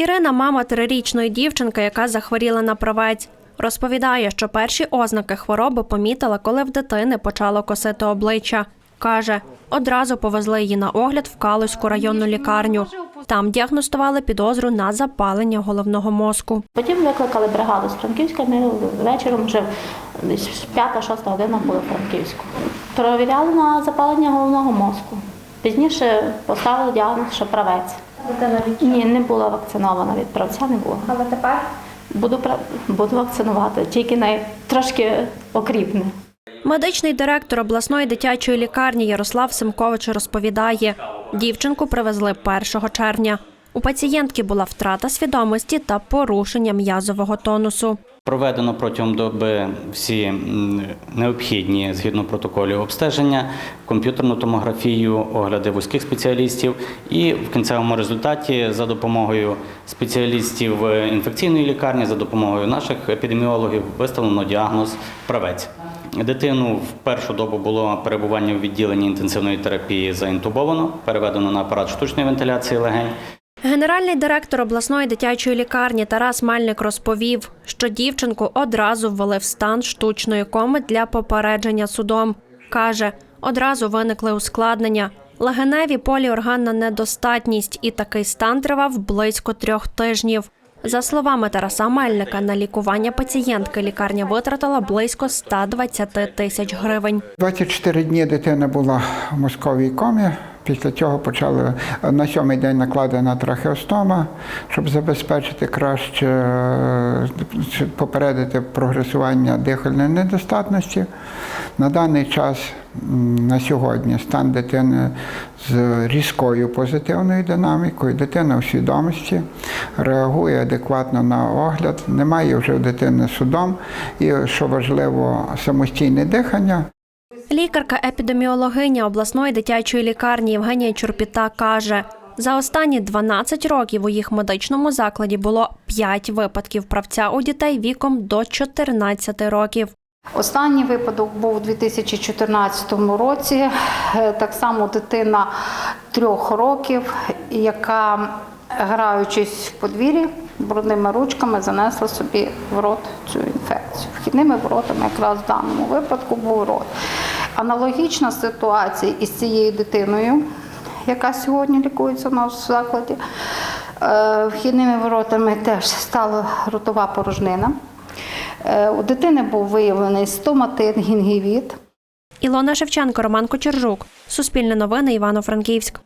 Ірина, мама трирічної дівчинки, яка захворіла на правець. Розповідає, що перші ознаки хвороби помітила, коли в дитини почало косити обличчя. Каже, одразу повезли її на огляд в Калузьку районну лікарню. Там діагностували підозру на запалення головного мозку. Потім викликали бригаду з Франківська. Ми вечором вже п'ята-шоста година були в Франківську. Перевіряли на запалення головного мозку. Пізніше поставили діагноз, що правець. Дитина від Ні, не була вакцинована від правця, не було. але тепер Буду пра- буду вакцинувати, тільки най трошки окріпне. Медичний директор обласної дитячої лікарні Ярослав Семкович розповідає, дівчинку привезли 1 червня. У пацієнтки була втрата свідомості та порушення м'язового тонусу. Проведено протягом доби всі необхідні згідно протоколів обстеження, комп'ютерну томографію, огляди вузьких спеціалістів. І в кінцевому результаті за допомогою спеціалістів інфекційної лікарні, за допомогою наших епідеміологів виставлено діагноз правець. Дитину в першу добу було перебування в відділенні інтенсивної терапії заінтубовано, переведено на апарат штучної вентиляції легень. Генеральний директор обласної дитячої лікарні Тарас Мельник розповів, що дівчинку одразу ввели в стан штучної коми для попередження судом. Каже, одразу виникли ускладнення. Легеневі поліорганна недостатність, і такий стан тривав близько трьох тижнів. За словами Тараса Мельника, на лікування пацієнтки лікарня витратила близько 120 тисяч гривень. 24 дні дитина була в мозковій комі. Після цього почали на сьомий день накладена трахеостома, щоб забезпечити краще е, попередити прогресування дихальної недостатності. На даний час на сьогодні стан дитини з різкою позитивною динамікою, дитина у свідомості, реагує адекватно на огляд, немає вже у дитини судом і, що важливо, самостійне дихання. Лікарка-епідеміологиня обласної дитячої лікарні Євгенія Чурпіта каже, за останні 12 років у їх медичному закладі було 5 випадків правця у дітей віком до 14 років. Останній випадок був у 2014 році. Е, Так само дитина трьох років, яка, граючись в подвір'ї, брудними ручками занесла собі в рот цю інфекцію. Вхідними воротами якраз в даному випадку був рот. Аналогічна ситуація із цією дитиною, яка сьогодні лікується у нас в закладі. Е, Вхідними воротами теж стала ротова порожнина. Е, У дитини був виявлений стоматит, гінгівіт. Ілона Шевченко, Роман Кочержук. Суспільне новини Івано-Франківськ.